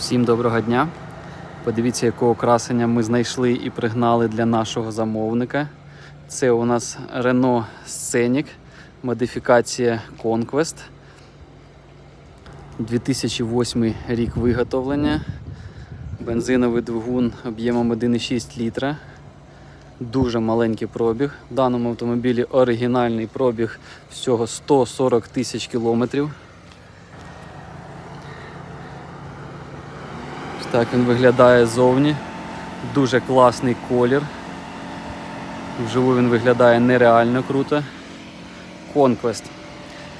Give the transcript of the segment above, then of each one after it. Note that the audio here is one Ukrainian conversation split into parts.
Всім доброго дня. Подивіться, якого красення ми знайшли і пригнали для нашого замовника. Це у нас Renault Scenic, модифікація Conquest. 2008 рік виготовлення. Бензиновий двигун об'ємом 1,6 літра. Дуже маленький пробіг. В даному автомобілі оригінальний пробіг всього 140 тисяч кілометрів. Так він виглядає ззовні. Дуже класний колір. Вживу він виглядає нереально круто. Conquest.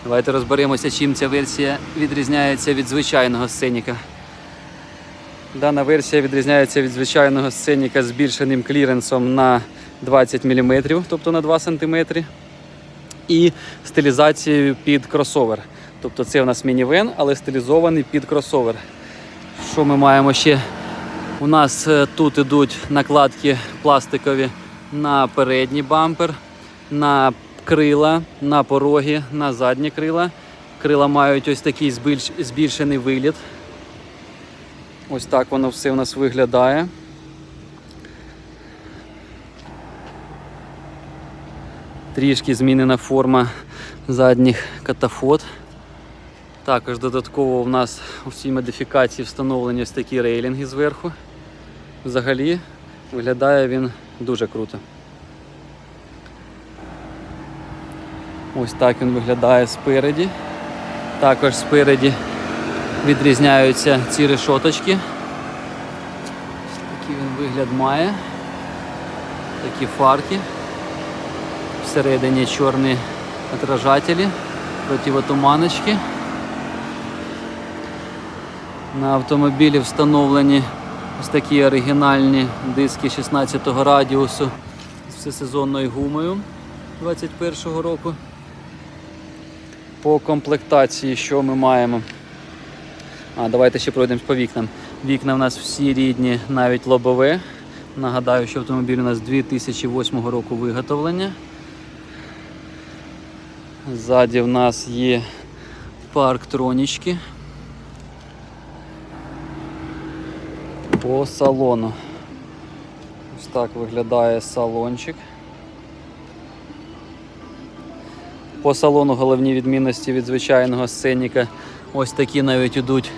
Давайте розберемося, чим ця версія відрізняється від звичайного сценіка. Дана версія відрізняється від звичайного сценіка збільшеним кліренсом на 20 мм, тобто на 2 см, і стилізацією під кросовер. Тобто це у нас мінівен, але стилізований під кросовер. Що ми маємо ще? У нас е, тут ідуть накладки пластикові на передній бампер, на крила, на пороги, на задні крила. Крила мають ось такий збільш- збільшений виліт. Ось так воно все у нас виглядає. Трішки змінена форма задніх катафот. Також додатково у нас у цій модифікації встановлені ось такі рейлінги зверху. Взагалі виглядає він дуже круто. Ось так він виглядає спереді. Також спереді відрізняються ці решоточки. Такий він вигляд має. Такі фарки. Всередині чорні отражателі, противотуманочки. На автомобілі встановлені ось такі оригінальні диски 16-го радіусу з всесезонною гумою 21-го року. По комплектації, що ми маємо? А, давайте ще пройдемо по вікнам. Вікна в нас всі рідні, навіть лобове. Нагадаю, що автомобіль у нас 2008 року виготовлення. Ззаді в нас є парктронічки. По салону. Ось так виглядає салончик. По салону головні відмінності від звичайного сценіка. Ось такі навіть ідуть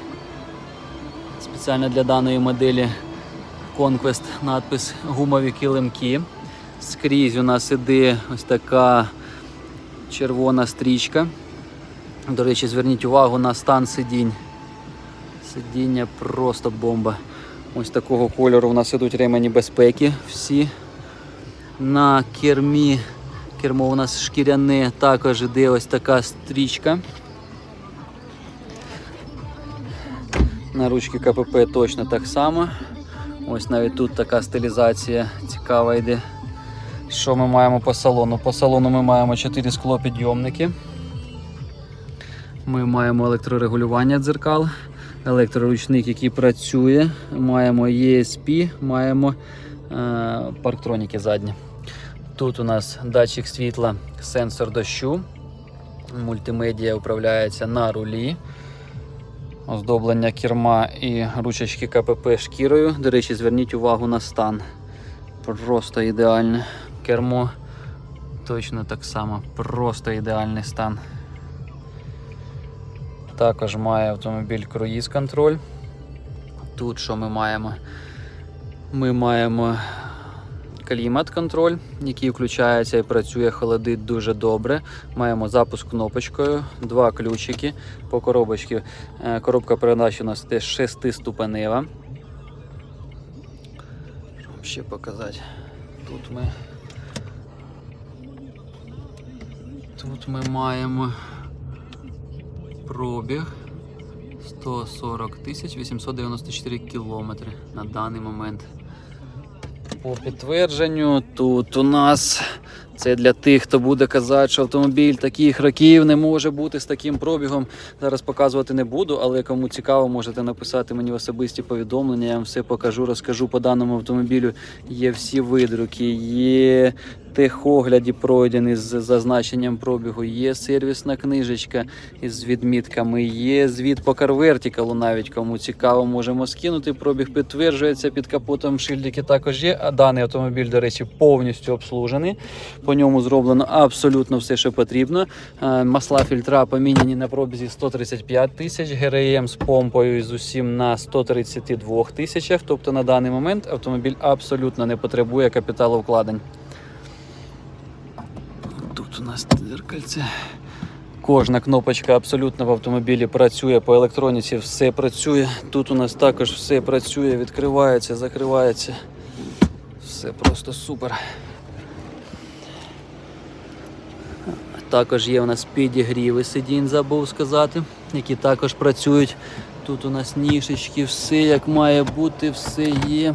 спеціально для даної моделі Conquest надпис гумові килимки. Скрізь у нас іде ось така червона стрічка. До речі, зверніть увагу на стан сидінь. Сидіння просто бомба. Ось такого кольору у нас ідуть ремені безпеки всі. На кермі кермо у нас шкіряне, також іде ось така стрічка. На ручки КПП точно так само. Ось навіть тут така стилізація цікава йде. Що ми маємо по салону? По салону ми маємо 4 склопідйомники. Ми маємо електрорегулювання дзеркал, електроручник, який працює. Маємо ESP, маємо е, парктроніки задні. Тут у нас датчик світла, сенсор дощу. Мультимедіа управляється на рулі. Оздоблення керма і ручечки КПП шкірою. До речі, зверніть увагу на стан. Просто ідеальне. Кермо точно так само. Просто ідеальний стан. Також має автомобіль круїз контроль. Тут що ми маємо? Ми маємо клімат контроль, який включається і працює, холодить дуже добре. Маємо запуск кнопочкою, два ключики по коробочці. Е, Коробка передач у нас теж 6-ступенева. Що вам ще показати? Тут ми. Тут ми маємо пробіг 140 тисяч 894 кілометри на даний момент. По підтвердженню, тут у нас Це для тих, хто буде казати, що автомобіль таких років не може бути з таким пробігом. Зараз показувати не буду, але кому цікаво, можете написати мені в особисті повідомлення. Я вам все покажу, розкажу по даному автомобілю. Є всі видруки, є техогляді пройдені з зазначенням пробігу, є сервісна книжечка із відмітками, є звіт по CarVertical навіть кому цікаво, можемо скинути. Пробіг підтверджується під капотом. Шильдики також є. А даний автомобіль, до речі, повністю обслужений. По ньому зроблено абсолютно все, що потрібно. Е, Масла фільтра поміняні на пробізі 135 тисяч, ГРМ з помпою і з усім на 132 тисячах. Тобто на даний момент автомобіль абсолютно не потребує капіталовкладень. Тут у нас дзеркальце. Кожна кнопочка абсолютно в автомобілі працює по електроніці, все працює. Тут у нас також все працює, відкривається, закривається. Все просто супер. Також є у нас підігріви сидінь, забув сказати, які також працюють. Тут у нас нішечки, все як має бути, все є.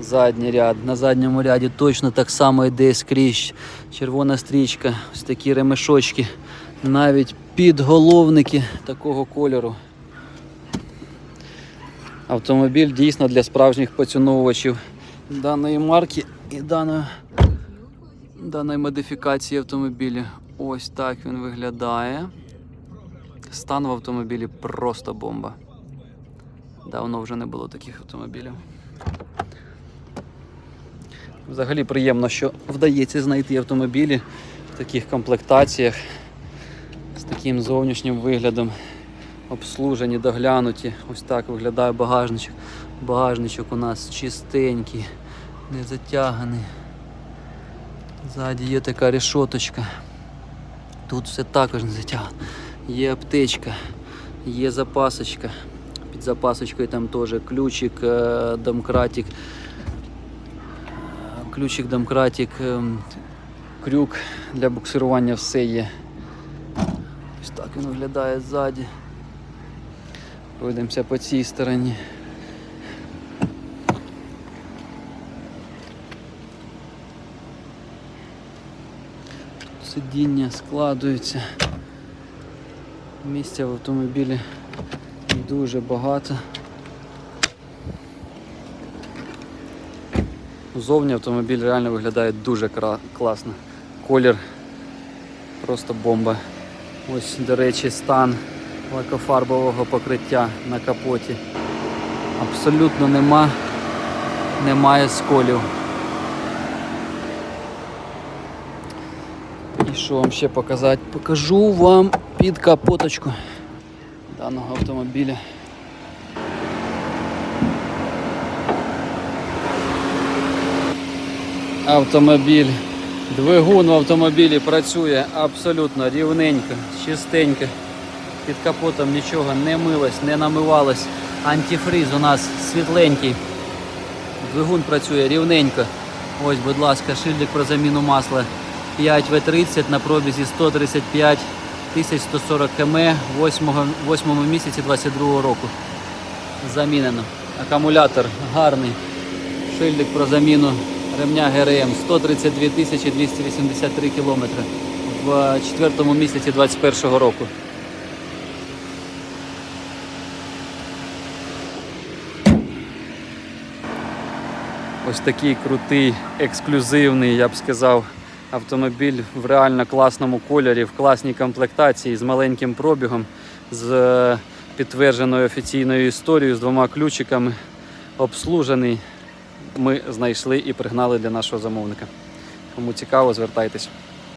Задній ряд. На задньому ряді точно так само йде скрізь червона стрічка, ось такі ремешочки, навіть підголовники такого кольору. Автомобіль дійсно для справжніх поціновувачів даної марки і даної, даної модифікації автомобіля. Ось так він виглядає. Стан в автомобілі просто бомба. Давно вже не було таких автомобілів. Взагалі приємно, що вдається знайти автомобілі в таких комплектаціях з таким зовнішнім виглядом. Обслужені, доглянуті. Ось так виглядає багажничок. Багажничок у нас чистенький, не затяганий. Ззаді є така решоточка. Тут все також не затягано. Є аптечка, є запасочка. Під запасочкою там теж ключик, е, домкратик ключик, домкратик, ем, крюк для буксирування все є. Ось так він виглядає ззаді. Пройдемося по цій стороні. Сидіння складується. Місця в автомобілі дуже багато. Зовні автомобіль реально виглядає дуже класно. Колір просто бомба. Ось, до речі, стан лакофарбового покриття на капоті. Абсолютно нема, немає сколів. Що вам ще показати? Покажу вам під капоточку даного автомобіля. автомобіль. Двигун в автомобілі працює абсолютно рівненько, чистенько. Під капотом нічого не милось, не намивалось. Антифриз у нас світленький. Двигун працює рівненько. Ось, будь ласка, шильдик про заміну масла 5В30 на пробізі 135 140 км 8, 8 місяці 22 року. Замінено. Акумулятор гарний. Шильдик про заміну ремня ГРМ 132 тисячі 283 кілометри в четвертому місяці 2021 року. Ось такий крутий, ексклюзивний, я б сказав, автомобіль в реально класному кольорі, в класній комплектації з маленьким пробігом, з е, підтвердженою офіційною історією, з двома ключиками, обслужений ми знайшли і пригнали для нашого замовника. Кому цікаво, звертайтесь.